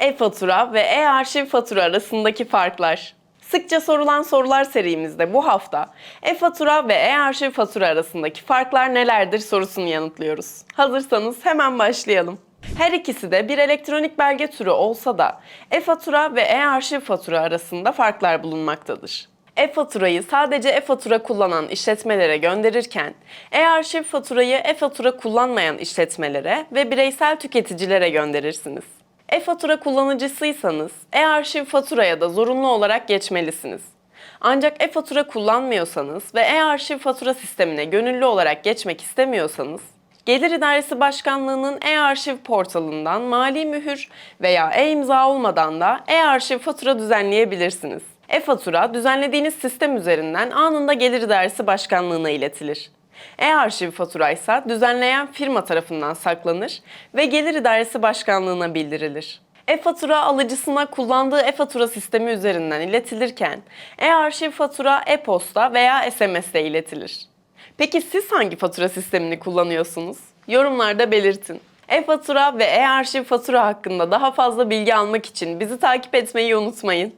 E-fatura ve e-arşiv fatura arasındaki farklar. Sıkça sorulan sorular serimizde bu hafta e-fatura ve e-arşiv fatura arasındaki farklar nelerdir sorusunu yanıtlıyoruz. Hazırsanız hemen başlayalım. Her ikisi de bir elektronik belge türü olsa da e-fatura ve e-arşiv fatura arasında farklar bulunmaktadır. E-faturayı sadece e-fatura kullanan işletmelere gönderirken, e-arşiv faturayı e-fatura kullanmayan işletmelere ve bireysel tüketicilere gönderirsiniz. E-fatura kullanıcısıysanız e-arşiv faturaya da zorunlu olarak geçmelisiniz. Ancak e-fatura kullanmıyorsanız ve e-arşiv fatura sistemine gönüllü olarak geçmek istemiyorsanız, Gelir İdaresi Başkanlığı'nın e-arşiv portalından mali mühür veya e-imza olmadan da e-arşiv fatura düzenleyebilirsiniz. E-fatura düzenlediğiniz sistem üzerinden anında Gelir İdaresi Başkanlığı'na iletilir. E-arşiv fatura ise düzenleyen firma tarafından saklanır ve Gelir İdaresi Başkanlığı'na bildirilir. E-fatura alıcısına kullandığı e-fatura sistemi üzerinden iletilirken, e-arşiv fatura e-posta veya SMS ile iletilir. Peki siz hangi fatura sistemini kullanıyorsunuz? Yorumlarda belirtin. E-fatura ve e-arşiv fatura hakkında daha fazla bilgi almak için bizi takip etmeyi unutmayın.